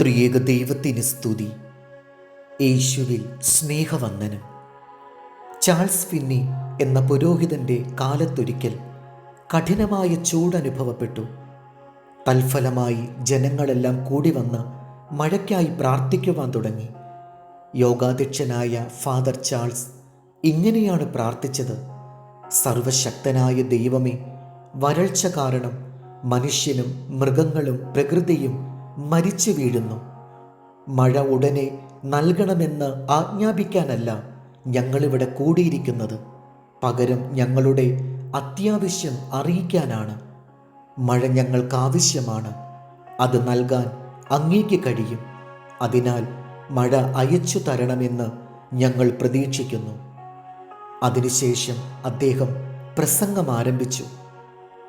ത്രിയേക ദൈവത്തിന് സ്തുതി. യേശുവിൽ സ്നേഹവന്ദനം. ചാൾസ് ഫിന്നി എന്ന പുരോഹിതന്റെ കാലത്തൊരിക്കൽ കഠിനമായ ചൂടനുഭവപ്പെട്ടു. തൽഫലമായി ജനങ്ങളെല്ലാം കൂടി വന്ന് മഴയ്ക്കായി പ്രാർത്ഥിക്കുവാൻ തുടങ്ങി. യോഗാധ്യക്ഷനായ ഫാദർ ചാൾസ് ഇങ്ങനെയാണ് പ്രാർത്ഥിച്ചത്. സർവശക്തനായ ദൈവമേ വരൾച്ച കാരണം മനുഷ്യനും മൃഗങ്ങളും പ്രകൃതിയും മരിച്ചു വീഴുന്നു. മഴ ഉടനെ നൽകണമെന്ന് ആജ്ഞാപിക്കാനല്ല ഞങ്ങളിവിടെ കൂടിയിരിക്കുന്നത്. പകരം ഞങ്ങളുടെ അത്യാവശ്യം അറിയിക്കാനാണ്. മഴ ഞങ്ങൾക്ക് ആവശ്യമാണ്. അത് നൽകാൻ അങ്ങേക്ക് കഴിയും. അതിനാൽ മഴ അയച്ചു തരണമെന്ന് ഞങ്ങൾ പ്രതീക്ഷിക്കുന്നു. അതിനുശേഷം അദ്ദേഹം പ്രസംഗം ആരംഭിച്ചു.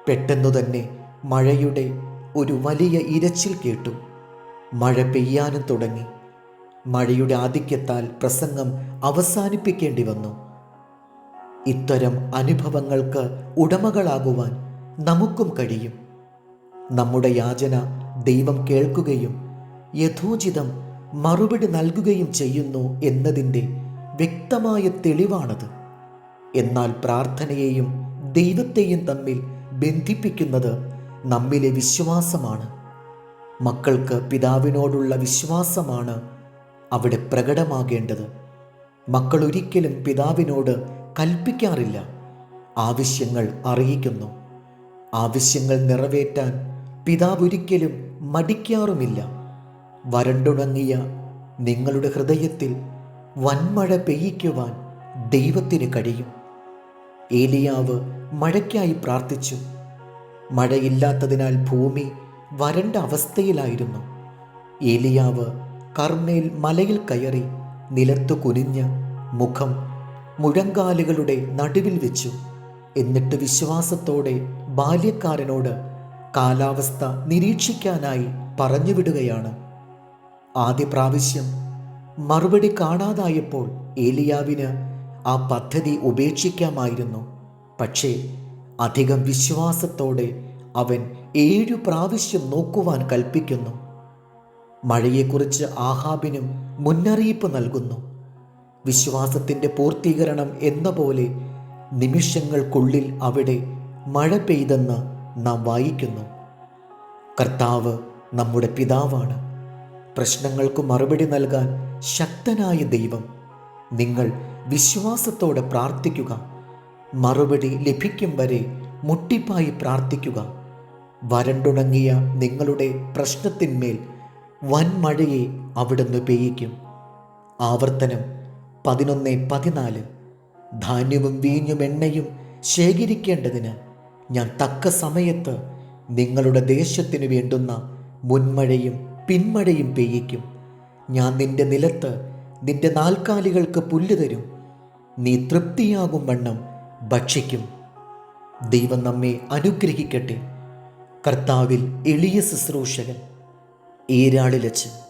പെട്ടെന്നു തന്നെ മഴയുടെ ഒരു വലിയ ഇരച്ചിൽ കേട്ടു. മഴ പെയ്യാനും തുടങ്ങി. മഴയുടെ ആധിക്യത്താൽ പ്രസംഗം അവസാനിപ്പിക്കേണ്ടി വന്നു. ഇത്തരം അനുഭവങ്ങൾക്ക് ഉടമകളാകുവാൻ നമുക്കും കഴിയും. നമ്മുടെ യാചന ദൈവം കേൾക്കുകയും യഥോചിതം മറുപടി നൽകുകയും ചെയ്യുന്നു എന്നതിന്റെ വ്യക്തമായ തെളിവാണത്. എന്നാൽ പ്രാർത്ഥനയെയും ദൈവത്തെയും തമ്മിൽ ബന്ധിപ്പിക്കുന്നത് നമ്മിലെ വിശ്വാസമാണ്. മക്കൾക്ക് പിതാവിനോടുള്ള വിശ്വാസമാണ് അവിടെ പ്രകടമാകേണ്ടത്. മക്കൾ ഒരിക്കലും പിതാവിനോട് കൽപ്പിക്കാറില്ല. ആവശ്യങ്ങൾ അറിയിക്കുന്നു. ആവശ്യങ്ങൾ നിറവേറ്റാൻ പിതാവ് ഒരിക്കലും മടിക്കാറുമില്ല. വരണ്ടുണങ്ങിയ നിങ്ങളുടെ ഹൃദയത്തിൽ വൻമഴ പെയ്യിക്കുവാൻ ദൈവത്തിന് കഴിയും. ഏലിയാവ് മഴയ്ക്കായി പ്രാർത്ഥിച്ചു. മഴയില്ലാത്തതിനാൽ ഭൂമി വരണ്ട അവസ്ഥയിലായിരുന്നു. ഏലിയാവ് കർമ്മേൽ മലയിൽ കയറി നിലത്തു കുനിഞ്ഞ് മുഖം മുഴങ്കാലുകളുടെ നടുവിൽ വെച്ചു. എന്നിട്ട് വിശ്വാസത്തോടെ ബാല്യക്കാരനോട് കാലാവസ്ഥ നിരീക്ഷിക്കാനായി പറഞ്ഞുവിടുകയാണ് ആദ്യ പ്രാവശ്യം മറുപടി കാണാതായപ്പോൾ ഏലിയാവിന് ആ പദ്ധതി ഉപേക്ഷിക്കാമായിരുന്നു. പക്ഷേ അധികം വിശ്വാസത്തോടെ അവൻ ഏഴു പ്രാവശ്യം നോക്കുവാൻ കൽപ്പിക്കുന്നു. മഴയെക്കുറിച്ച് ആഹാബിനും മുന്നറിയിപ്പ് നൽകുന്നു. വിശ്വാസത്തിന്റെ പൂർത്തീകരണം എന്ന പോലെ നിമിഷങ്ങൾക്കുള്ളിൽ അവിടെ മഴ പെയ്തെന്ന് നാം വായിക്കുന്നു. കർത്താവ് നമ്മുടെ പിതാവാണ്. പ്രശ്നങ്ങൾക്ക് മറുപടി നൽകാൻ ശക്തനായ ദൈവം. നിങ്ങൾ വിശ്വാസത്തോടെ പ്രാർത്ഥിക്കുക. മറുപടി ലഭിക്കും വരെ മുട്ടിപ്പായി പ്രാർത്ഥിക്കുക. വരണ്ടുണങ്ങിയ നിങ്ങളുടെ പ്രശ്നത്തിന്മേൽ വൻമഴയെ അവിടുന്ന് പെയ്യിക്കും. ആവർത്തനം പതിനൊന്ന് പതിനാല്. ധാന്യവും വീഞ്ഞും എണ്ണയും ശേഖരിക്കേണ്ടതിന് ഞാൻ തക്ക സമയത്ത് നിങ്ങളുടെ ദേശത്തിന് വേണ്ടുന്ന മുൻമഴയും പിന്മഴയും പെയ്യിക്കും. ഞാൻ നിന്റെ നിലത്ത് നിന്റെ നാൽക്കാലികൾക്ക് പുല്ല് തരും. നീ തൃപ്തിയാകും വണ്ണം ഭക്ഷിക്കും. ദൈവം നമ്മെ അനുഗ്രഹിക്കട്ടെ. കർത്താവിൽ എളിയ ശുശ്രൂഷകൻ. ഏരാളിലച്ച്